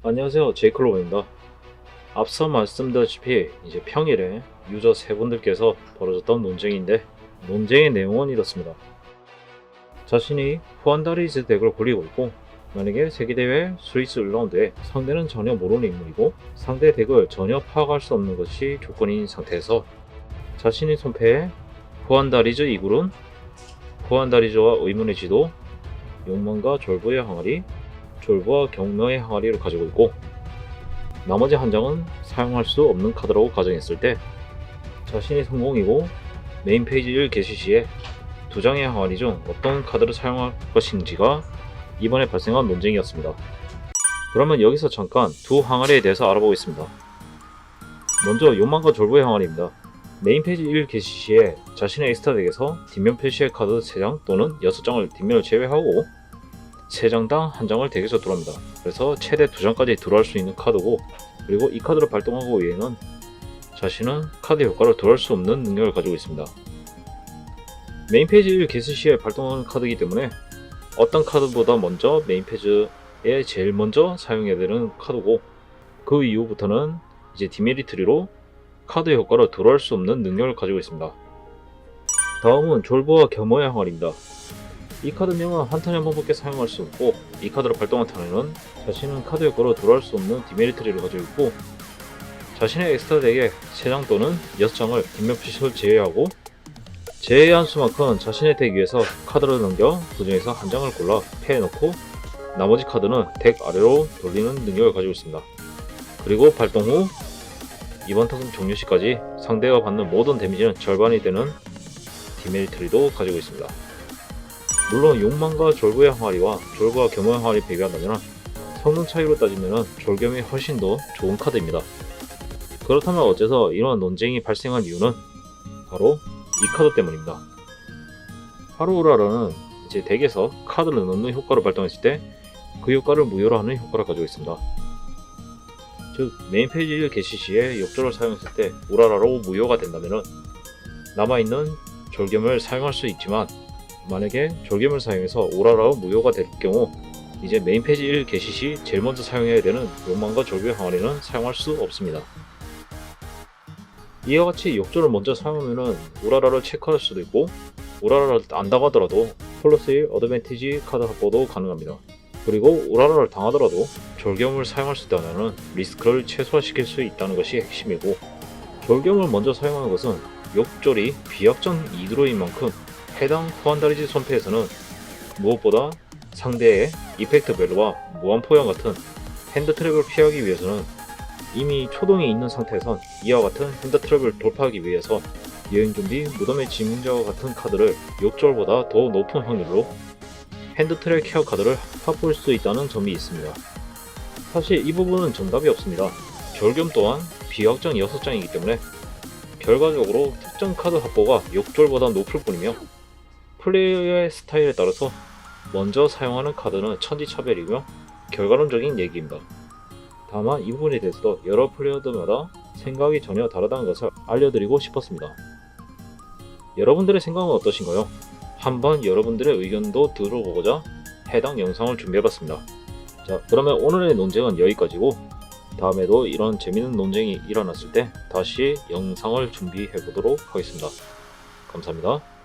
안녕하세요 제이클로버입니다. 앞서 말씀드렸다시피 이제 평일에 유저 세 분들께서 벌어졌던 논쟁인데 논쟁의 내용은 이렇습니다. 자신이 후안다리즈 덱을 굴리고 있고 만약에 세계대회 스위스 1라운드에 상대는 전혀 모르는 인물이고 상대 덱을 전혀 파악할 수 없는 것이 조건인 상태에서 자신의 손패에 후안다리즈 이굴은 후안다리즈와 의문의 지도 욕망과 졸부의 항아리 졸부와 경명의 항아리를 가지고 있고 나머지 한 장은 사용할 수 없는 카드라고 가정했을 때 자신이 성공이고 메인 페이지를 게시 시에 두 장의 항아리 중 어떤 카드를 사용할 것인지가 이번에 발생한 논쟁이었습니다. 그러면 여기서 잠깐 두 항아리에 대해서 알아보겠습니다. 먼저 욕망과 졸부의 항아리입니다. 메인 페이지 1 게시 시에 자신의 엑스트라 덱에서 뒷면 표시의 카드 3장 또는 6장을 뒷면을 제외하고 3장당 1장을 덱에서 들어옵니다. 그래서 최대 2장까지 들어올 수 있는 카드고 그리고 이 카드를 발동하고 위에는 자신은 카드 효과를 들어올 수 없는 능력을 가지고 있습니다. 메인 페이지 1 게시 시에 발동하는 카드이기 때문에 어떤 카드보다 먼저 메인 페이지에 제일 먼저 사용해야 되는 카드고 그 이후부터는 이제 디메리트리로 카드 효과를 들어올 수 없는 능력을 가지고 있습니다. 다음은 졸부와 겸허의 항아리입니다. 이 카드명은 한 턴에 한 번밖에 사용할 수 없고 이 카드를 발동한 턴에는 자신은 카드 효과로 들어올 수 없는 디메리트리를 가지고 있고 자신의 엑스트라 덱에 3장 또는 6장을 뒷면 표시를 제외하고 제외한 수만큼 자신의 덱 위에서 카드를 넘겨 그 중에서 한 장을 골라 패해놓고 나머지 카드는 덱 아래로 돌리는 능력을 가지고 있습니다. 그리고 발동 후 이번 턴 종료 시까지 상대가 받는 모든 데미지는 절반이 되는 디메리트리도 가지고 있습니다. 물론 욕망과 졸부의 항아리와 졸부와 겸허의 항아리 비교한다면 성능 차이로 따지면 졸겸이 훨씬 더 좋은 카드입니다. 그렇다면 어째서 이러한 논쟁이 발생한 이유는 바로 이 카드 때문입니다. 하루우라라는 이제 덱에서 카드를 넣는 효과를 발동했을 때 그 효과를 무효로 하는 효과를 가지고 있습니다. 즉 메인 페이지를 게시 시에 역조를 사용했을 때 우라라로 무효가 된다면 남아있는 졸겸을 사용할 수 있지만 만약에 졸겸을 사용해서 오라라로 무효가 될 경우 이제 메인 페이지 1 게시 시 제일 먼저 사용해야 되는 욕망과 졸교의 항아리는 사용할 수 없습니다. 이와 같이 욕조를 먼저 사용하면 오라라를 체크할 수도 있고 오라라를 안다고 하더라도 플러스 1 어드밴티지 카드 확보도 가능합니다. 그리고 오라라를 당하더라도 졸겸을 사용할 수 있다면 리스크를 최소화시킬 수 있다는 것이 핵심이고 졸겸을 먼저 사용하는 것은 욕졸이 비약전 이드로인 만큼 해당 후한다리지 손패에서는 무엇보다 상대의 이펙트 벨과 무한포양 같은 핸드 트랩을 피하기 위해서는 이미 초동이 있는 상태에선 이와 같은 핸드 트랩을 돌파하기 위해서 여행 좀비, 무덤의 지문자와 같은 카드를 욕절보다 더 높은 확률로 핸드 트랩 케어 카드를 확보할 수 있다는 점이 있습니다. 사실 이 부분은 정답이 없습니다. 절겸 또한 비확정 6장이기 때문에 결과적으로 특정 카드 확보가 욕절보다 높을 뿐이며 플레이어의 스타일에 따라서 먼저 사용하는 카드는 천지차별이며 결과론적인 얘기입니다. 다만 이 부분에 대해서도 여러 플레이어들마다 생각이 전혀 다르다는 것을 알려드리고 싶었습니다. 여러분들의 생각은 어떠신가요? 한번 여러분들의 의견도 들어보고자 해당 영상을 준비해봤습니다. 자, 그러면 오늘의 논쟁은 여기까지고 다음에도 이런 재밌는 논쟁이 일어났을 때 다시 영상을 준비해 보도록 하겠습니다. 감사합니다.